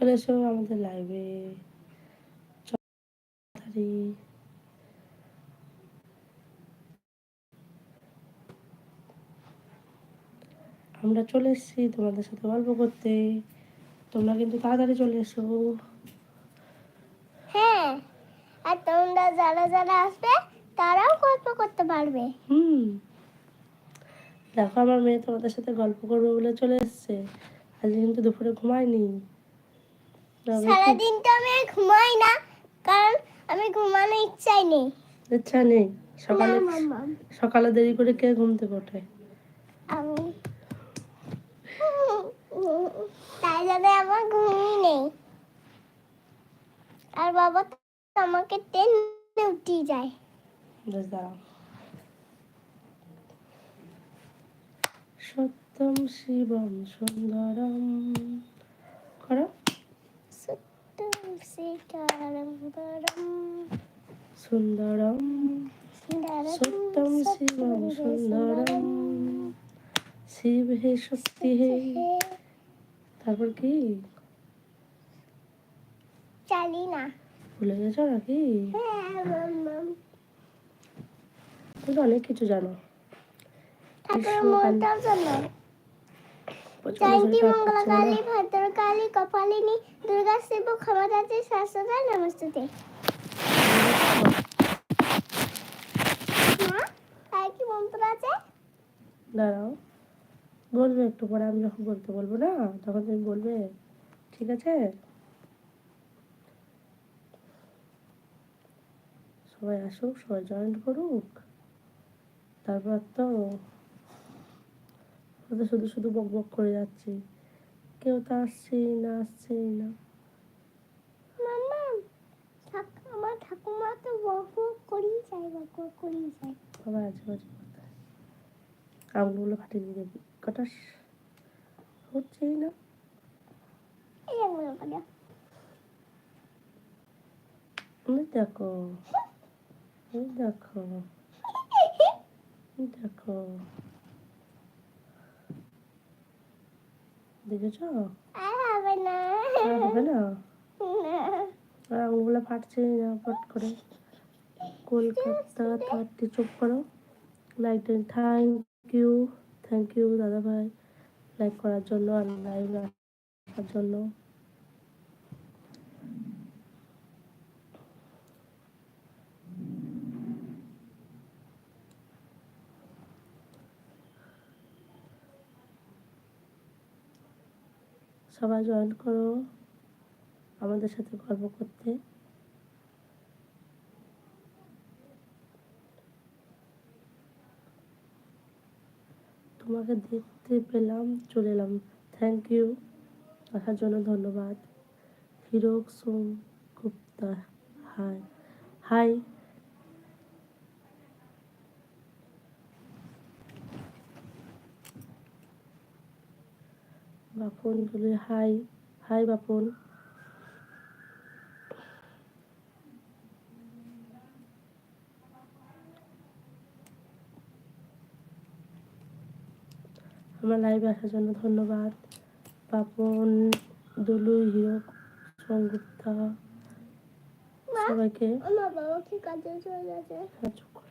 চলে এসো আমাদের লাইভে তাড়াতাড়ি। আমরা চলে এসেছি তোমাদের সাথে গল্প করতে। তোমরা কিন্তু তাড়াতাড়ি চলে এসো। হ্যাঁ আর তোমরা যারা যারা আসবে তারাও গল্প করতে পারবে। হুম। দেখো আমার মেয়ে তোমাদের সাথে গল্প করবে বলে চলে এসছে। আজকে কিন্তু দুপুরে ঘুমায়নি। সারাদিন তো আমি ঘুমাই না কারণ আমি ঘুমানো ইচ্ছাই নেই। ইচ্ছা নেই। সকালে সকালে দেরি করে কে ঘুম থেকে ওঠে? আমি। তাই জন্য আমার ঘুমই নেই। আর বাবা আমাকে টেনে উঠিয়ে যায়। দাঁড়াও। সত্যম শিবম সুন্দরম। করো। সুন্দরম সত্যম শিবম সুন্দরম শিব হে শক্তি হে তারপর কি? চালি না ভুলে গেছো নাকি? হ্যাঁ তুমি অনেক কিছু জানো। জানো। জয়ন্তী শরীর খারাপ মঙ্গলা করছে না? কালী ভদ্রকালী কপালিনী দুর্গা শিব ক্ষমতাতে শাশ্বতা নমস্তুতে। কি মন্ত্র আছে? দাঁড়াও। বলবে একটু পরে আমি যখন বলতে বলব না তখন তুমি বলবে। ঠিক আছে? সবাই আসুক সবাই জয়েন করুক। তারপর তো ও তো শুধু শুধু বক বক করে যাচ্ছি। কেউ তো আসছেই না আসছেই না। আমার ঠাকুমা তো বক বক করেই যায় বক বক করেই যায়। সবাই আছে বাজে কথা আঙুলগুলো ফাটিয়ে দিয়ে দেখি কটাস? হচ্ছেই না। এই করে এই দেখো দেখো দেখো। দেখেছ? হবে না। হবে না? আঙুলগুলো ফাটছে না ফট করে। কলকাতা থার্টি চুপ করো। Like thank you thank you দাদা ভাই লাইক করার জন্য আর লাইভ আসার জন্য। সবাই জয়েন করো। আমাদের সাথে গল্প করতে। তোমাকে দেখতে পেলাম, চলে এলাম। থ্যাংক ইউ আসার জন্য ধন্যবাদ। হিরক সোম গুপ্তা হাই হাই বাপন বলে হাই হাই বাপন আমার লাইভে আসার জন্য ধন্যবাদ। পাপন দুলু হিরক সংগুপ্তা সবাইকে। কাজে চলে গেছে। হ্যাঁ, চুপ করো।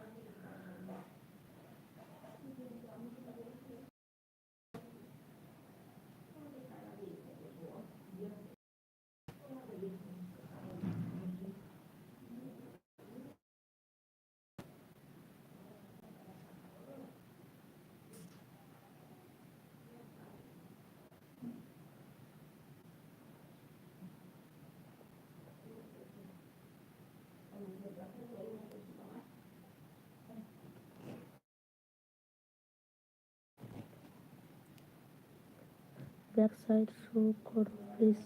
backside show code please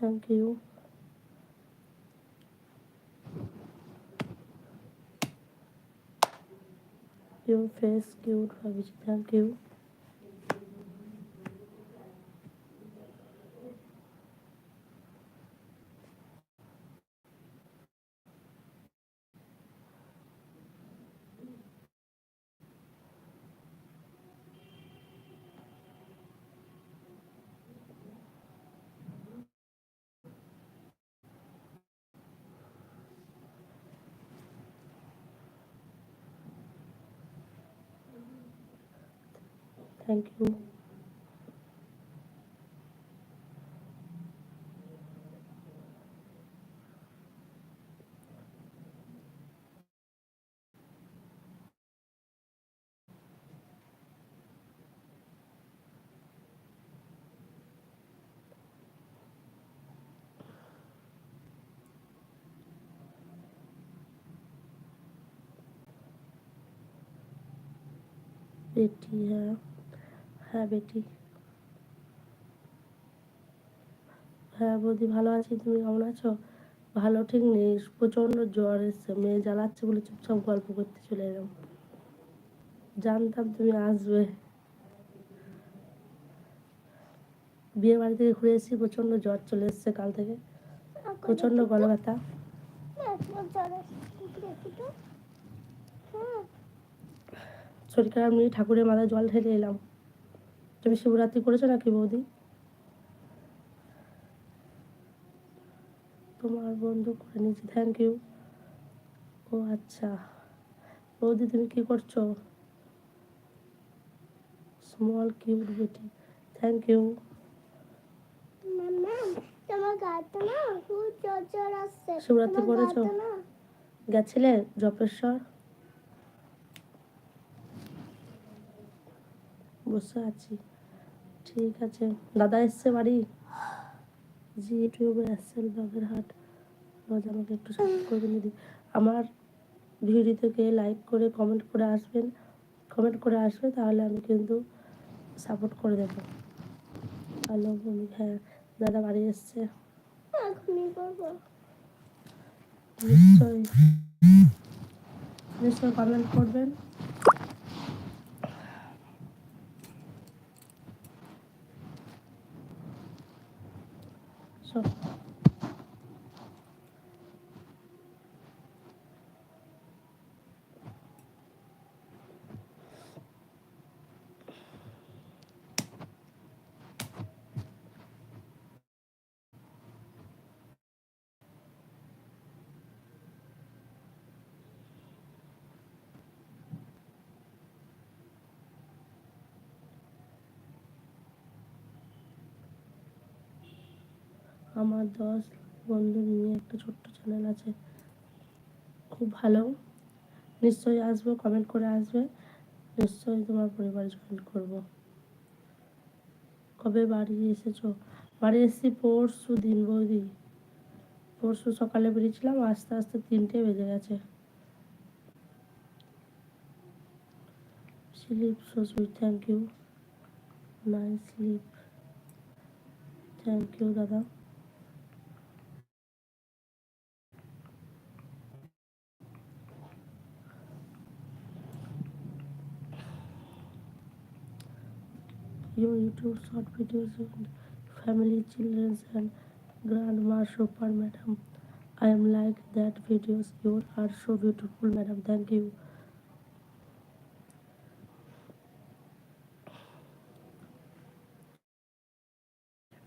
Thank you. Your face cute, Ravish. Thank you. বেটি হ্যাঁ। হ্যাঁ বেটি হ্যাঁ বৌদি, ভালো আছি। তুমি কেমন আছো? ভালো, ঠিক নেই। প্রচণ্ড জ্বর এসছে। মেয়ে জ্বালাচ্ছে বলে চুপচাপ গল্প করতে চলে এলাম। জানতাম তুমি আসবে। বিয়ে বাড়ি থেকে ঘুরে এসেছি। প্রচণ্ড জ্বর চলে এসছে কাল থেকে। প্রচণ্ড গলা ব্যথা শরীর খারাপ নিয়ে ঠাকুরের মাথায় জল ঢেলে এলাম। তুমি শিবরাত্রি করেছ নাকি বৌদি? তোমার বন্ধু করে নিয়েছি থ্যাংক ইউ ও আচ্ছা। বৌদি তুমি কি করছ? স্মল কিউট বেটি থ্যাংক ইউ শিবরাত্রি করেছ? গেছিলে জপেশ্বর বসে আছি। ঠিক আছে। দাদা এসছে বাড়ি? জি, ইউটিউবে এসছেন বাগের হাট। রোজ আমাকে একটু সাপোর্ট করবেন দিদি আমার ভিডিও থেকে লাইক করে কমেন্ট করে আসবেন। কমেন্ট করে আসবে তাহলে আমি কিন্তু সাপোর্ট করে দেবো। হ্যালো হ্যাঁ দাদা বাড়ি এসছে। নিশ্চয়ই। নিশ্চয়ই কমেন্ট করবেন। সব আমার দশ বন্ধু নিয়ে একটা ছোট্ট চ্যানেল আছে। খুব ভালো। নিশ্চয়ই আসব কমেন্ট করে আসবে। নিশ্চয়ই তোমার পরিবার জয়েন করব। কবে বাড়ি এসেছ? বাড়ি এসেছি পরশু দিন, বৌদি। পরশু সকালে বেরিয়েছিলাম, আস্তে আস্তে তিনটে বেজে গেছে। Sleep so sweet thank you nice sleep thank you দাদা। YouTube short videos and family, children and grandma super madam. I am like that videos. You are so beautiful, madam. Thank you.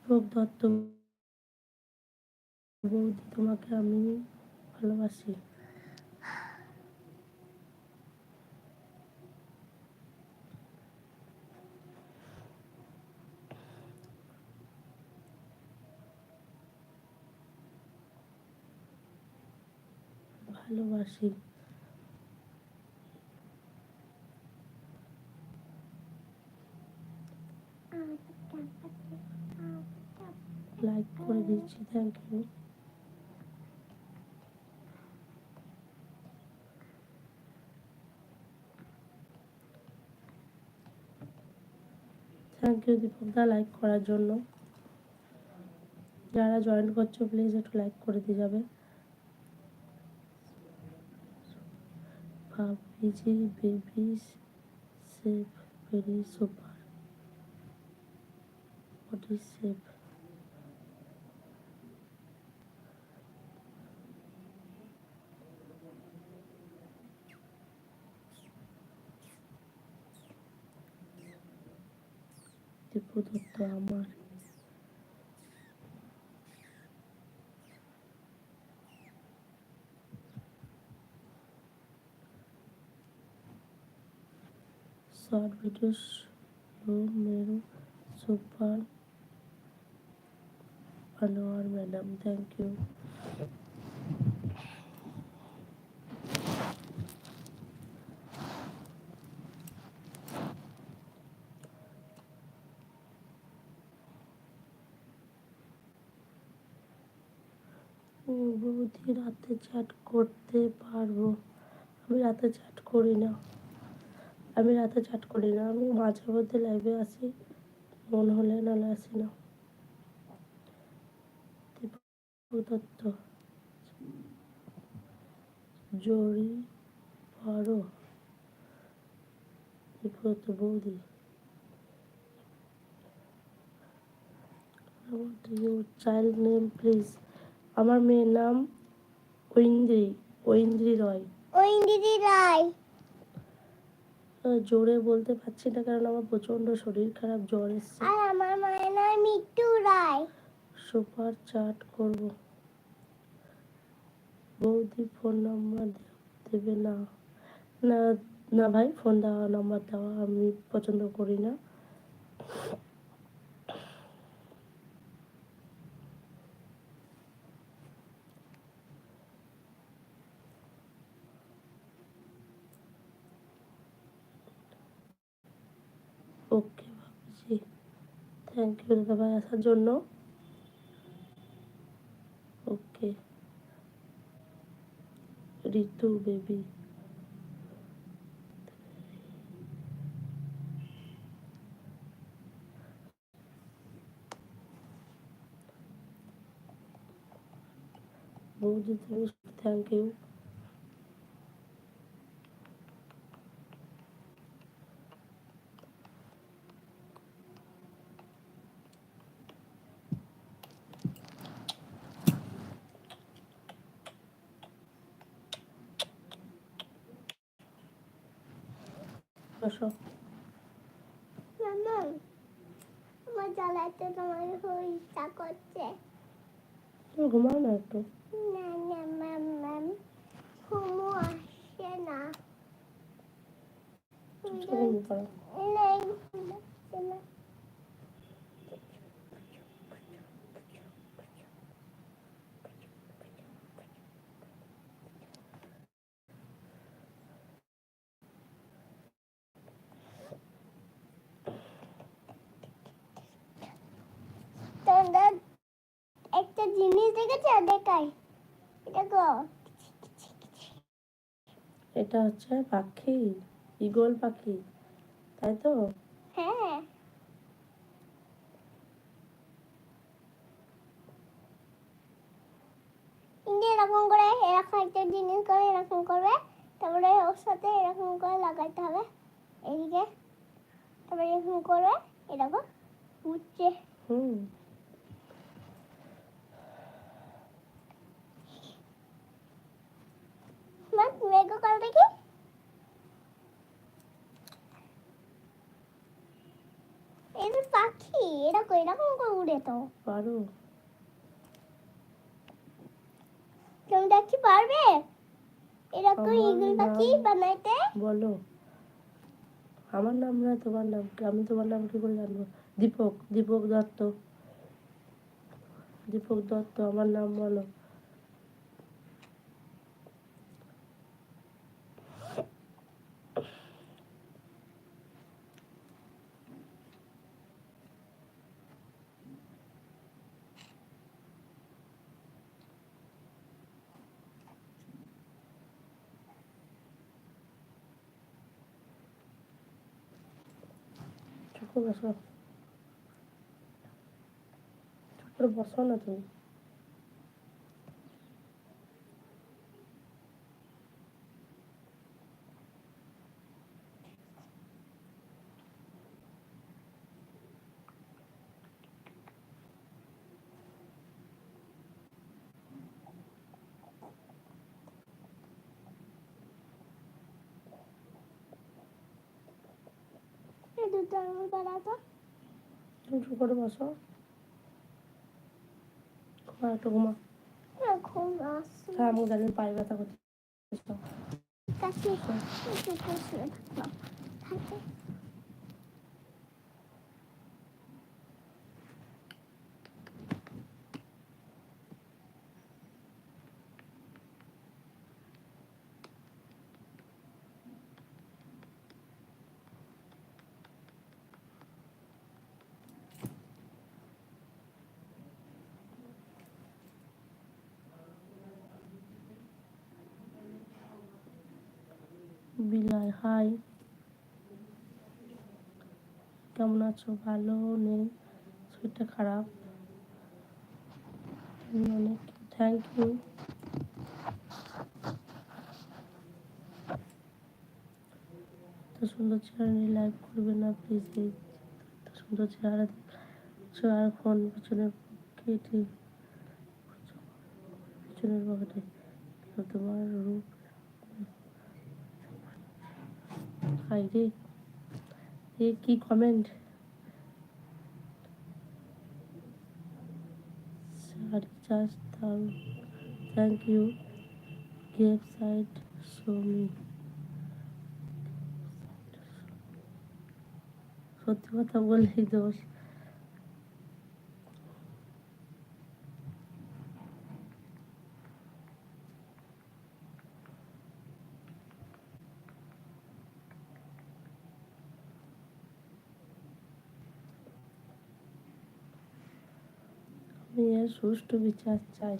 Dutta তোমাকে আমি ভালোবাসি ভালোবাসি। Like করে দিচ্ছি thank you thank you দীপকদা like করার জন্য। যারা জয়েন করছ প্লিজ একটু লাইক করে দিয়ে যাবে। ভাবিজি baby safe very super what is safe Dipu Dutta আমার కార్బేటస్ లో మీరు super Anwar madam thank you বৌদি রাতে চ্যাট করতে পারবো আমি রাতে চ্যাট করি না আমি রাতে চাট করি না, আমি মাঝে মধ্যে লাইভে আসি, মন হলে নাহলে আসি না। দত্ত। পারো? দীপক দত্ত বৌদি ইউর চাইল্ড নেম প্লিজ আমার মেয়ের নাম ঐন্দ্রি ঐন্দ্রি রয়। দিদি রায়। জোরে বলতে পারছি না কারণ আমার প্রচণ্ড শরীর খারাপ জ্বর এসছে। আর আমার মায়ের নাম মিট্টু রায়। সুপার চাট করব। বৌদি ফোন নাম্বার দেবে না। না না ভাই ফোন দেওয়া নাম্বার দেওয়া আমি পছন্দ করি না। ওকে ভাবছি। থ্যাংক ইউ দাদা ভাই আসার জন্য। Okay. Ritu baby thank you বসো মামা আমার জ্বালাতে তোমার খুব ইচ্ছা করছে তুমি ঘুমাও না একটু না না ম্যাম ম্যাম ঘুমো আসছে না চোখে মুখ করো নেই ঘুমাচ্ছে না তোদের একটা জিনিস দেখেছ? দেখাই। দেখো এটা হচ্ছে পাখি ইগল পাখি তাই তো? হ্যাঁ। এরকম করে এরকম একটা জিনিস করে এরকম করবে। তারপরে ওর সাথে এরকম করে লাগাতে হবে। এদিকে। তারপরে এরকম করবে। এরকম উঠছে। হুম। দেখি এই যে পাখি এরকম এরকম করে উড়ে তো? পারো। তুমি দেখি পারবে? এরকম ইগল পাখি নাম- বানাইতে? বলো। আমার নাম না তোমার নাম আমি তোমার নাম কি করে জানব? দীপক দীপক দত্ত। দীপক দত্ত আমার নাম বলো করে বসো ছোট্ট বসো না তুমি। বাড়াতো চুপ করে বসো। ঘুমা একটু ঘুমা। না ঘুম আসছে। হ্যাঁ আমাকে জানি পায়ে ব্যথা করছে। কাছে একটু বিলাই হাই। কেমন আছো? ভালো নেই? শরীরটা খারাপ? অনেক থ্যাংক ইউ তো সুন্দর চেহারা নিয়ে লাইভ করবে না প্লিজ এত সুন্দর চেহারা আর ফোন পিছনের কেটে পিছনের পকেটে তোমার রূপ হাই রে এ কি comment sorry just thank you gave side show me সত্যি কথা বললেই দোষ এর সুষ্ঠু বিচার চাই।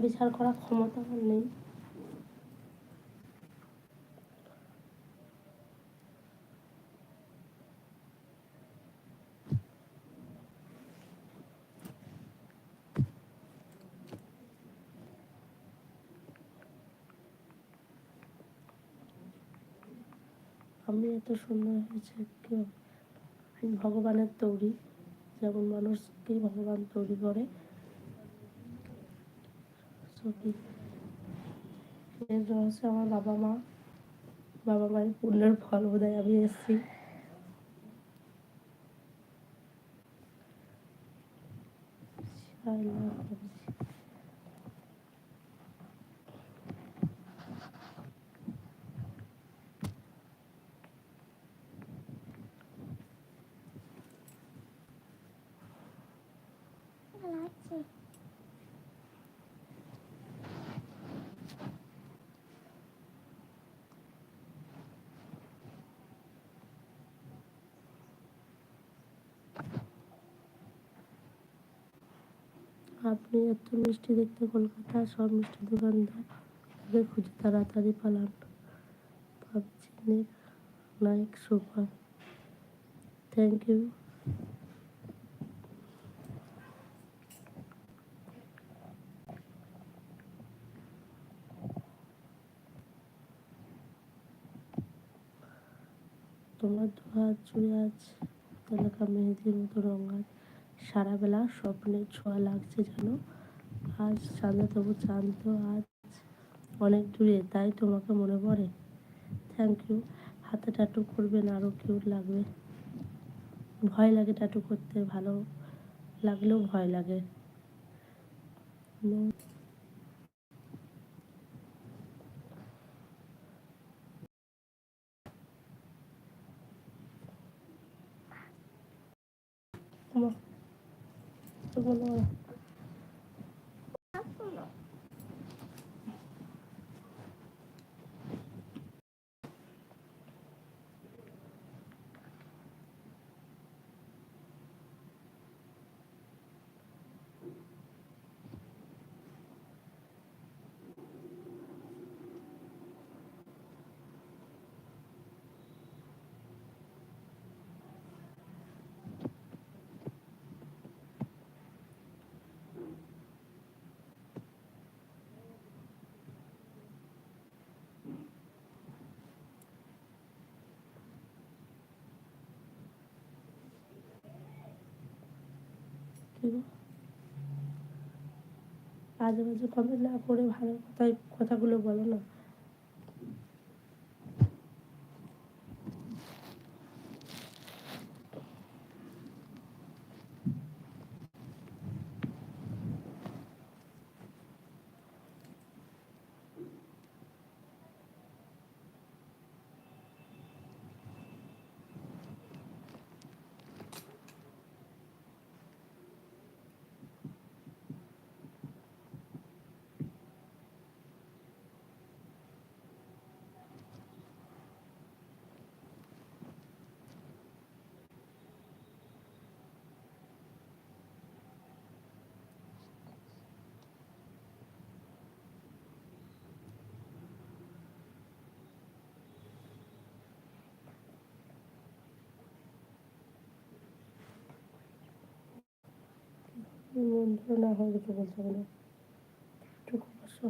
বিচার করার ক্ষমতা আমার নেই। আমি এত সুন্দর হয়েছে, কেউ আমি ভগবানের তৈরি। যেমন মানুষকে ভগবান তৈরি করে হচ্ছে আমার বাবা মা, বাবা মায়ের পুণ্যের ফল বোধহয় আমি এসেছি। I love you. ভালো আছে আপনি এত মিষ্টি দেখতে কলকাতা সব মিষ্টি দোকানদার আগে খুঁজে তাড়াতাড়ি পালান। পাবজিনের নায়ক সুপার থ্যাংক ইউ তোমার দু হাত জুড়ে আজ এলাকা মেহেদির মতো রঙার সারা বেলা স্বপ্নের ছোঁয়া লাগছে যেন। আজ চাঁদা তবু চাঁদ তো আজ অনেক দূরে, তাই তোমাকে মনে পড়ে? থ্যাংক ইউ হাতে টাটু করবেন আরও কেউ লাগবে? ভয় লাগে টাটু করতে, ভালো লাগলেও ভয় লাগে। 遊ぶな。আজে বাজে কমেন্ট না করে ভালো কথাই কথাগুলো বলো না। বন্ধু না হয় কিছু বলতে হবে না বসো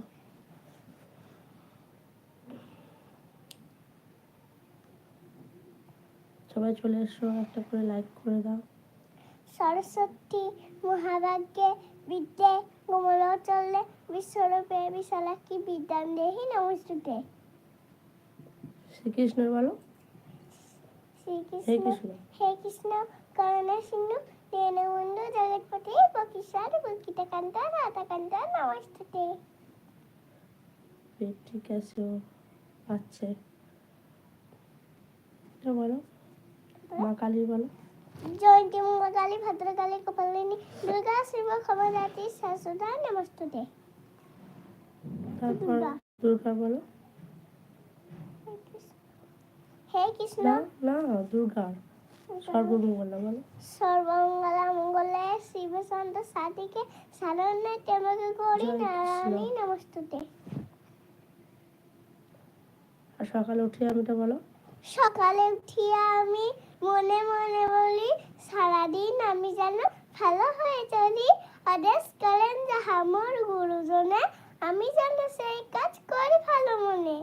সবাই চলে এসো একটা করে লাইক করে দাও। সরস্বতী মহাভাগ্যে বিদ্যে বিশ্বরূপে বিশালাক্ষী বিদ্যাম দেহি নমস্তুতে। শ্রীকৃষ্ণের বলো। শ্রীকৃষ্ণ কৃষ্ণ। হে কৃষ্ণ করুণা সিন্ধু জগৎপতি বকিসার বুলকিত কান্তা রাধা কান্তা নমস্তুতে পেট ঠিক আছে ও পাচ্ছে এটা বলো মা কালী বলো জয়ন্তী মঙ্গলকালী ভদ্রকালী কপালিনী দুর্গা শিব ক্ষমদাতি শাশুদা নমস্তুতে তারপর দুর্গা। বলো হে কৃষ্ণ না দুর্গা সর্বমঙ্গলা বলো। সর্বমঙ্গলা মঙ্গলে শিব সাদিকে সারণ্যে তেমকে গৌরী নারায়ণী নমস্তুতে। আর সকালে উঠে আমিটা বলো। সকালে উঠিয়া আমি মনে মনে বলি সারাদিন আমি যেন ভালো হয়ে চলি আদেশ করেন যাহা মোর গুরুজনে আমি যেন সেই কাজ করি ভালো মনে।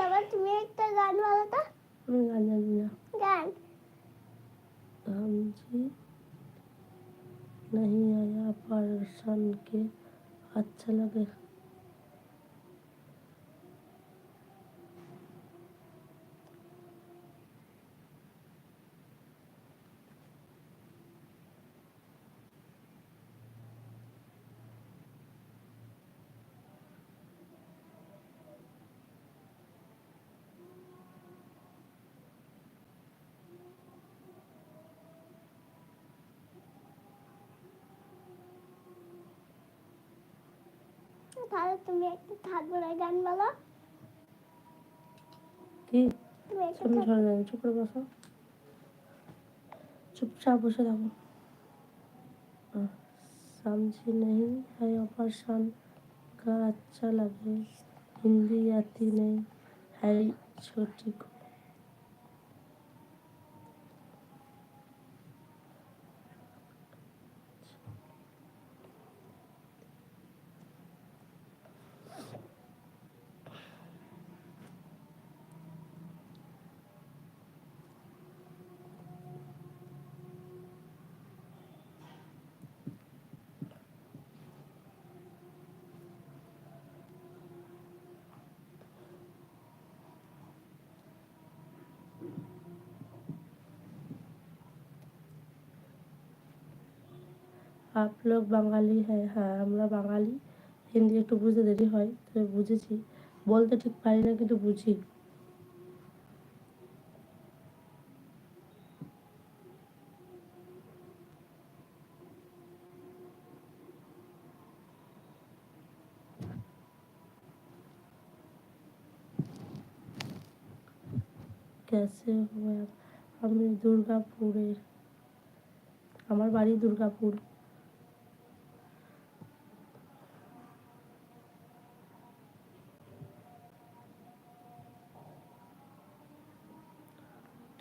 তারপর তুমি একটা গান বলো তো আমি গান জানি না গান हम जी नहीं आया परेशान के अच्छा लगे তাহলে তুমি একটা ঠাকুরের গান বলো কি তুমি একটা সামনে ঠাকুর- ঝরে যাবে চুপ করে বসো चुपचाप बसे रहो हाँ, समझी नहीं है ऑपरेशन का अच्छा लगे हिंदी आती नहीं है छोटी को আপ লোক বাঙালি হ্যাঁ হ্যাঁ আমরা বাঙালি। হিন্দি একটু বুঝতে দেরি হয় তবে বুঝেছি। বলতে ঠিক পারি না, কিন্তু বুঝি। ক্যাসে হবে আমি দুর্গাপুরের। আমার বাড়ি দুর্গাপুর।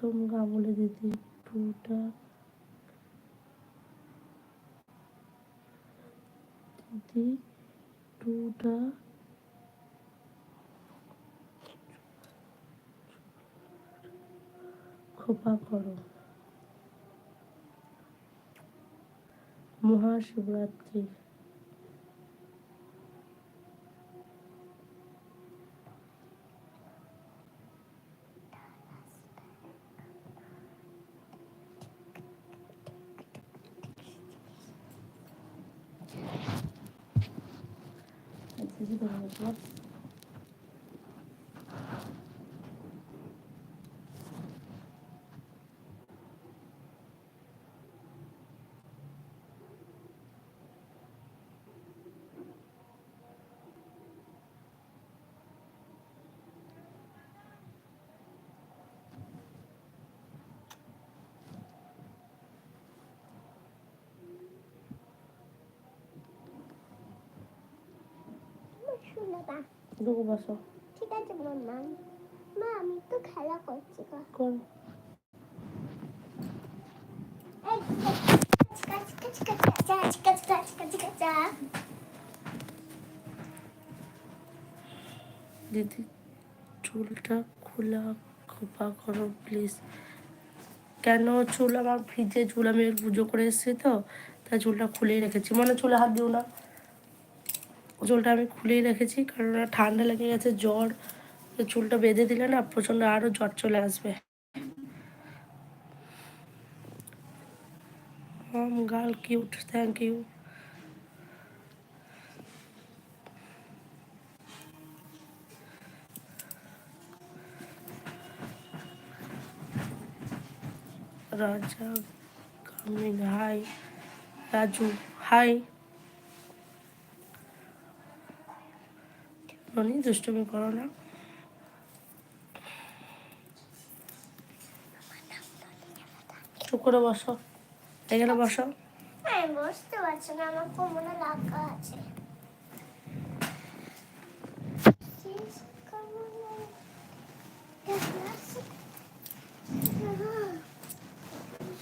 তোমরা বলে দিতে পুরোটা দিদি টুটা খোপা করো। মহাশিবরাত্রি Móc. খেলা করছি কর। দিদি চুলটা খোলা খোপা করো প্লিজ কেন চুল? আমার ফ্রিজে চুল আমি পুজো করে এসেছি তো তাই চুলটা খুলেই রেখেছি। মানে চুলে হাত দিও না। চুলটা আমি খুলেই রেখেছি, কারণ ঠান্ডা লেগে গেছে, জ্বর চুলটা বেঁধে দিলে না প্রচণ্ড আরও জ্বর চলে আসবে। Girl cute, thank you. Raja come in hi, Raju, hi. Noni দুষ্টুমি করো না। চুপ করে বসো। এখানে বসো। আমি বসতে পারছি না আমার কোমরে লাগা আছে।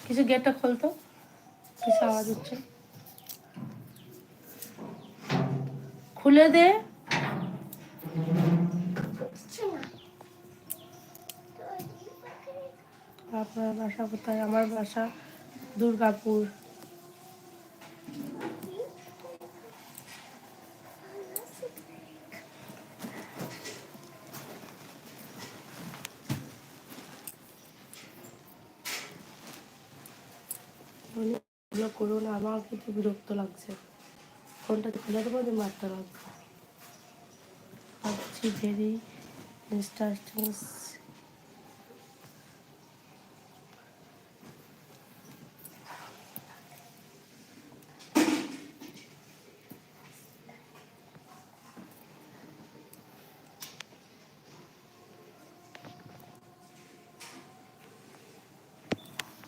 কিছু গেটটা খোলতো কিছু আওয়াজ হচ্ছে। খুলে দে। আপনার বাসা কোথায়? আমার বাসা দুর্গাপুর। আমার কিন্তু বিরক্ত লাগছে। ফোনটা খুলে মারতে লাগবে ভেরি